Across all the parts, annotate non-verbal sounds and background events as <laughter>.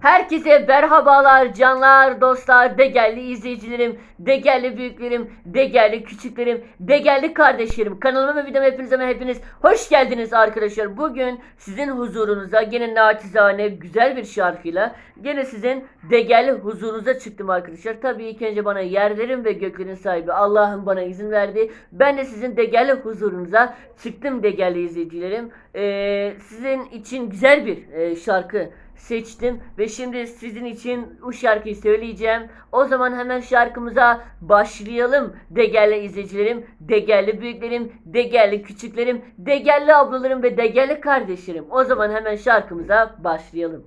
Herkese merhabalar canlar, dostlar, değerli izleyicilerim, değerli büyüklerim, değerli küçüklerim, değerli kardeşlerim. Kanalıma ve videoma hepinize ve hepiniz hoş geldiniz arkadaşlar. Bugün sizin huzurunuza gene naçizane güzel bir şarkıyla gene sizin değerli huzurunuza çıktım arkadaşlar. Tabii ilk önce bana yerlerin ve göklerin sahibi Allah'ın bana izin verdi. Ben de sizin değerli huzurunuza çıktım değerli izleyicilerim. Ee, sizin için güzel bir e, şarkı seçtim ve şimdi sizin için bu şarkıyı söyleyeceğim. O zaman hemen şarkımıza başlayalım. Değerli izleyicilerim, değerli büyüklerim, değerli küçüklerim, değerli ablalarım ve değerli kardeşlerim. O zaman hemen şarkımıza başlayalım.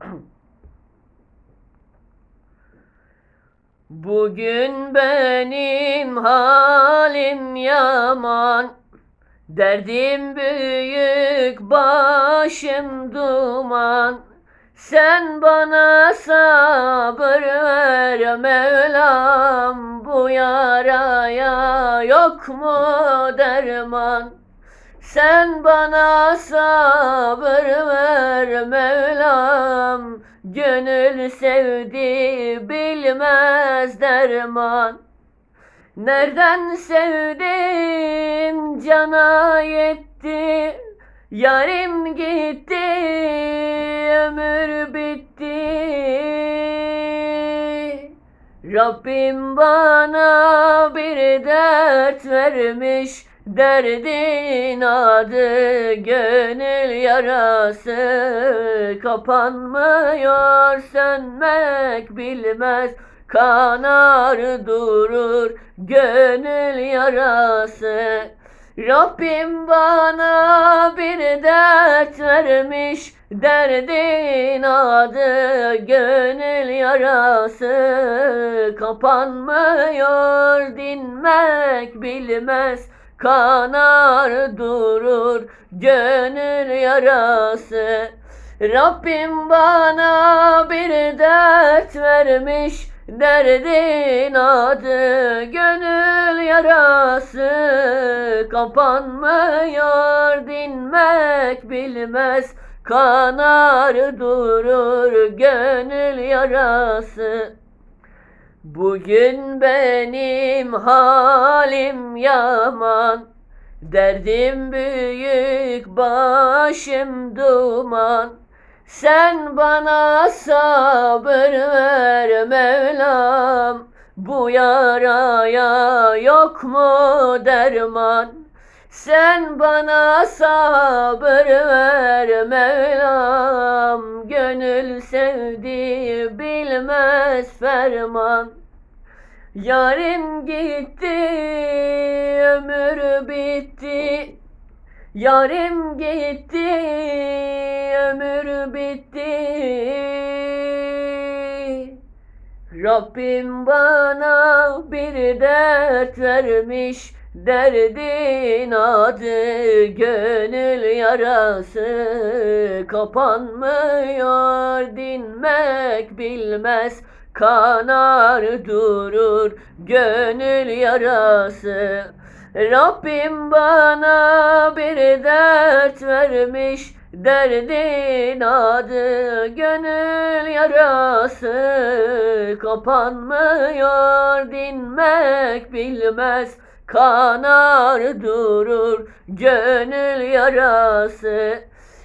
<clears throat> Bugün benim halim yaman Derdim büyük başım duman Sen bana sabır ver Mevlam Bu yaraya yok mu derman? Sen bana sabır ver Mevlam Gönül sevdi bilmez derman. Nereden sevdim cana yetti Yarim gitti ömür bitti. Rabbim bana bir dert vermiş Derdin adı gönül yarası. Kapanmıyor sönmek bilmez Kanar durur gönül yarası. Rabbim bana bir dert vermiş Derdin adı gönül yarası Kapanmıyor dinmek bilmez Kanar durur gönül yarası. Rabbim bana bir dert vermiş Derdin adı gönül yarası. Kapanmıyor dinmek bilmez Kanar durur gönül yarası. Bugün benim halim yaman Derdim büyük başım duman. Sen bana sabır ver Mevlam Bu yaraya yok mu derman sen bana sabır ver Mevlam. Gönül sevdi bilmez ferman. Yarim gitti ömür bitti. Yarim gitti ömür bitti. Rabbim bana bir dert vermiş Derdin adı gönül yarası Kapanmıyor dinmek bilmez Kanar durur gönül yarası. Rabbim bana bir dert vermiş Derdin adı gönül yarası Kapanmıyor dinmek bilmez Kanar durur gönül yarası.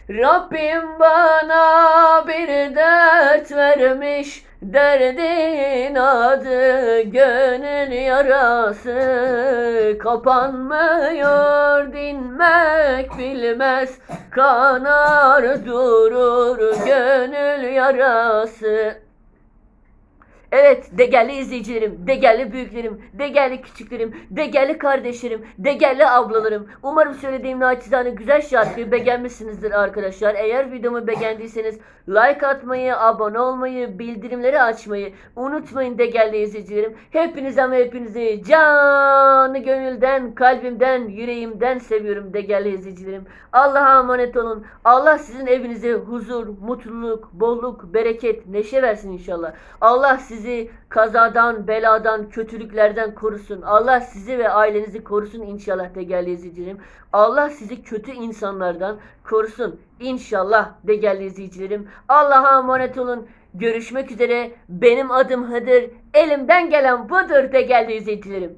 Rabbim bana bir dert vermiş Derdin adı gönül yarası. Kapanmıyor dinmek bilmez Kanar durur gönül yarası Evet değerli izleyicilerim, değerli büyüklerim, değerli küçüklerim, değerli kardeşlerim, değerli ablalarım. Umarım söylediğim naçizane güzel şarkıyı beğenmişsinizdir arkadaşlar. Eğer videomu beğendiyseniz like atmayı, abone olmayı, bildirimleri açmayı unutmayın değerli izleyicilerim. Hepinize ama hepinizi canı gönülden, kalbimden, yüreğimden seviyorum değerli izleyicilerim. Allah'a emanet olun. Allah sizin evinize huzur, mutluluk, bolluk, bereket, neşe versin inşallah. Allah sizi sizi kazadan, beladan, kötülüklerden korusun. Allah sizi ve ailenizi korusun inşallah değerli izleyicilerim. Allah sizi kötü insanlardan korusun inşallah değerli izleyicilerim. Allah'a emanet olun. Görüşmek üzere. Benim adım Hıdır. Elimden gelen budur değerli izleyicilerim.